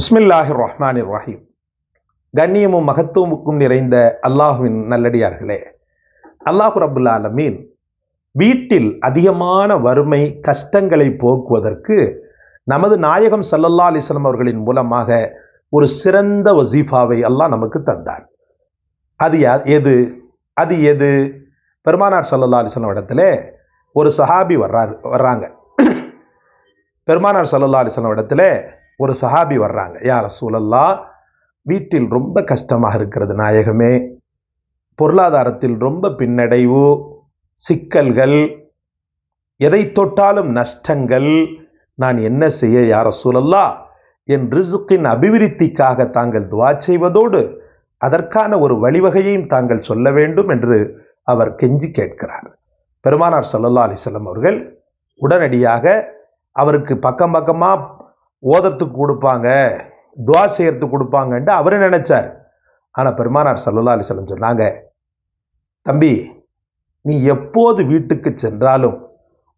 பிஸ்மில்லாஹி ரஹ்மான் ரஹீம் கண்ணியமும் மகத்துவமுக்கும் நிறைந்த அல்லாஹுவின் நல்லடியார்களே அல்லாஹு ரபுல்லா ஆலமீன் வீட்டில் அதிகமான வறுமை கஷ்டங்களை போக்குவதற்கு நமது நாயகம் சல்லல்லா அலிஸ்லாம் அவர்களின் மூலமாக ஒரு சிறந்த வசீஃபாவை அல்லாஹ் நமக்கு தந்தார். அது எது? அது எது? பெருமானார் சல்லல்லா அலிஸ்லாம் இடத்துல ஒரு சஹாபி வர்றாரு வர்றாங்க. பெருமானார் சல்லல்லா அலிஸ்லாம் இடத்துல ஒரு சஹாபி வர்றாங்க. யார் சூழல்லா வீட்டில் ரொம்ப கஷ்டமாக இருக்கிறது நாயகமே. பொருளாதாரத்தில் ரொம்ப பின்னடைவு சிக்கல்கள் எதை தொட்டாலும் நஷ்டங்கள். நான் என்ன செய்ய யார சூழல்லா என் ரிசுக்கின் அபிவிருத்திக்காக தாங்கள் துவா செய்வதோடு அதற்கான ஒரு வழிவகையையும் தாங்கள் சொல்ல வேண்டும் என்று அவர் கெஞ்சி கேட்கிறார். பெருமானார் சல்லல்லா அலிசல்லம் அவர்கள் உடனடியாக அவருக்கு பக்கம் பக்கமாக ஓதத்துக்கு கொடுப்பாங்க துவா செய்யறதுக்கு கொடுப்பாங்கன்ட்டு அவரு நினைச்சார். ஆனால் பெருமானார் சல்லா அலிஸ்லம் சொன்னாங்க தம்பி நீ எப்போது வீட்டுக்கு சென்றாலும்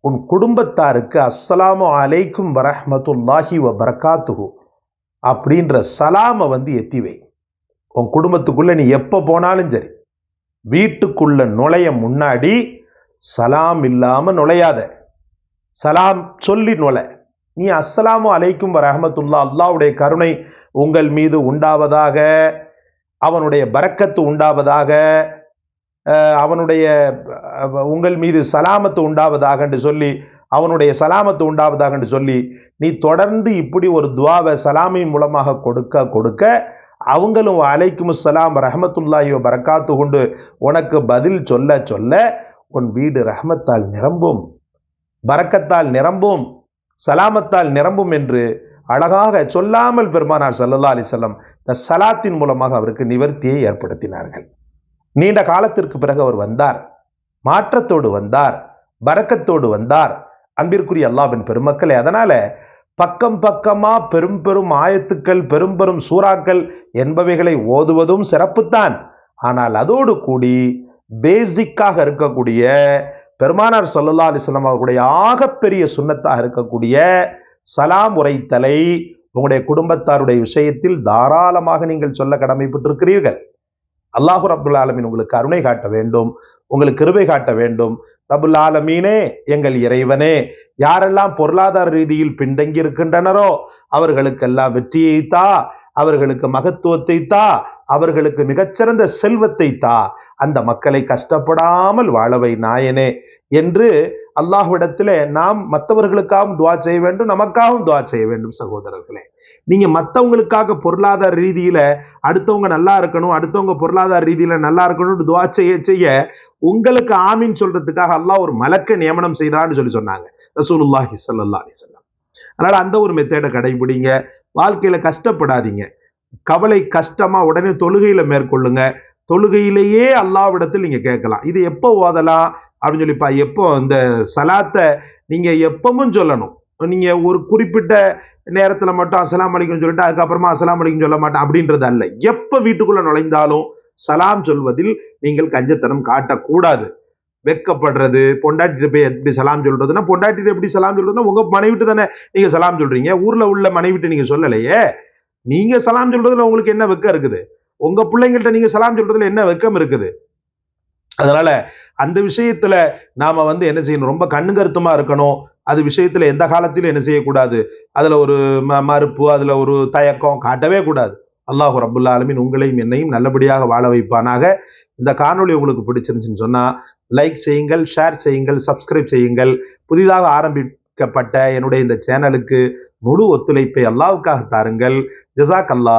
உன் குடும்பத்தாருக்கு அஸ்ஸலாமு அலைக்கும் வரஹமத்துல்லாஹி வ பரகாத்துகு அப்படின்ற சலாமை வந்து எத்தி வை. உன் குடும்பத்துக்குள்ளே நீ எப்போ போனாலும் சரி வீட்டுக்குள்ள நுழைய முன்னாடி சலாம் இல்லாமல் நுழையாத சலாம் சொல்லி நுழை நீ அஸ்ஸலாமு அலைக்கும் ரஹமத்துல்லா அல்லாவுடைய கருணை உங்கள் மீது உண்டாவதாக அவனுடைய பறக்கத்து உண்டாவதாக அவனுடைய உங்கள் மீது சலாமத்து உண்டாவதாக என்று சொல்லி அவனுடைய சலாமத்து உண்டாவதாக என்று சொல்லி நீ தொடர்ந்து இப்படி ஒரு துவாவை சலாமின் மூலமாக கொடுக்க கொடுக்க அவங்களும் அலைக்கும் சலாம் ரஹமத்துல்லாயோ பறக்காத்து கொண்டு உனக்கு பதில் சொல்ல சொல்ல உன் வீடு ரஹமத்தால் நிரம்பும் பறக்கத்தால் நிரம்பும். சலாமத்தால் நிரம்பும் என்று அழகாக சொல்லாமல் பெருமானார் சல்லல்லா அலிசல்லம் இந்த சலாத்தின் மூலமாக அவருக்கு நிவர்த்தியை ஏற்படுத்தினார்கள். நீண்ட காலத்திற்கு பிறகு அவர் வந்தார். மாற்றத்தோடு வந்தார். பறக்கத்தோடு வந்தார். அன்பிற்குரிய அல்லாவின் பெருமக்களே அதனால பக்கம் பக்கமா பெரும் பெரும் ஆயத்துக்கள் பெரும் பெரும் சூறாக்கள் என்பவைகளை ஓதுவதும் சிறப்புத்தான். ஆனால் அதோடு கூடி பேசிக்காக இருக்கக்கூடிய பெருமானார் சல்லல்லா அலிஸ்லாம் அவர்களுடைய ஆகப்பெரிய சுண்ணத்தாக இருக்கக்கூடிய சலாம் உரைத்தலை உங்களுடைய குடும்பத்தாருடைய விஷயத்தில் தாராளமாக நீங்கள் சொல்ல கடமைப்பட்டிருக்கிறீர்கள். அல்லாஹு ரபுல் ஆலமீன் உங்களுக்கு அருணை காட்ட வேண்டும் உங்களுக்கு கிருபை காட்ட வேண்டும். ரபுல் ஆலமீனே எங்கள் இறைவனே யாரெல்லாம் பொருளாதார ரீதியில் பின்தங்கி இருக்கின்றனரோ அவர்களுக்கெல்லாம் வெற்றியை தா அவர்களுக்கு மகத்துவத்தை தா அவர்களுக்கு மிகச்சிறந்த செல்வத்தை தா அந்த மக்களை கஷ்டப்படாமல் வாழவை நாயனே என்று அல்லாஹ்விடத்தில் நாம் மற்றவர்களுக்காகவும் துவா செய்ய வேண்டும் நமக்காகவும் துவா செய்ய வேண்டும் சகோதரர்களே. நீங்க மற்றவங்களுக்காக பொருளாதார ரீதியில அடுத்தவங்க நல்லா இருக்கணும் அடுத்தவங்க பொருளாதார ரீதியில நல்லா இருக்கணும்னு துவா செய்ய செய்ய உங்களுக்கு ஆமின்னு சொல்றதுக்காக அல்லாஹ் ஒரு மலக்க நியமனம் செய்தான்னு சொல்லி சொன்னாங்க. ரசூலுல்லாஹி சல்லா அலிசல்லாம் அதனால அந்த ஒரு மெத்தேடை கடைபிடிங்க. வாழ்க்கையில கஷ்டப்படாதீங்க. கவலை கஷ்டமா உடனே தொழுகையில மேற்கொள்ளுங்க. தொழுகையிலேயே அல்லாவிடத்தில் நீங்கள் கேட்கலாம். இது எப்போ ஓதலாம் அப்படின்னு சொல்லிப்பா எப்போ இந்த சலாத்தை நீங்கள் எப்பவும் சொல்லணும். நீங்கள் ஒரு குறிப்பிட்ட நேரத்தில் மட்டும் அசலாம் அலிக்கும் சொல்லிட்டு அதுக்கப்புறமா அசலாம் அலிக்கும் சொல்ல மாட்டேன் அப்படின்றது அல்ல. எப்போ வீட்டுக்குள்ளே நுழைந்தாலும் சலாம் சொல்வதில் நீங்கள் கஞ்சத்தனம் காட்டக்கூடாது. வெக்கப்படுறது பொண்டாட்டிட்டு போய் எப்படி சலாம் சொல்றதுன்னா பொண்டாட்டிட்டு எப்படி சலாம் சொல்றதுன்னா உங்க மனைவிட்டு தானே நீங்க சலாம் சொல்றீங்க. ஊர்ல உள்ள மனைவிட்டு நீங்க சொல்லலையே. நீங்க சலாம் சொல்றதுல உங்களுக்கு என்ன வெக்கம் இருக்குது? உங்க பிள்ளைங்கள்ட்ட நீங்க சலாம் சொல்றதுல என்ன வெக்கம் இருக்குது? அதனால அந்த விஷயத்துல நாம வந்து என்ன செய்யணும்? ரொம்ப கண்ணு கருத்துமா இருக்கணும். அது விஷயத்துல எந்த காலத்திலும் என்ன செய்யக்கூடாது. அதுல ஒரு மறுப்பு அதுல ஒரு தயக்கம் காட்டவே கூடாது. அல்லாஹு ரபுல்லா ஆலமின் உங்களையும் என்னையும் நல்லபடியாக வாழ வைப்பானாக. இந்த காணொலி உங்களுக்கு பிடிச்சிருந்துச்சுன்னு சொன்னா லைக் செய்யுங்கள் ஷேர் செய்யுங்கள் சப்ஸ்கிரைப் செய்யுங்கள். புதிதாக ஆரம்பிக்கப்பட்ட என்னுடைய இந்த சேனலுக்கு முழு ஒத்துழைப்பை அல்லாவுக்காக தாருங்கள். ஜசாக் அல்லா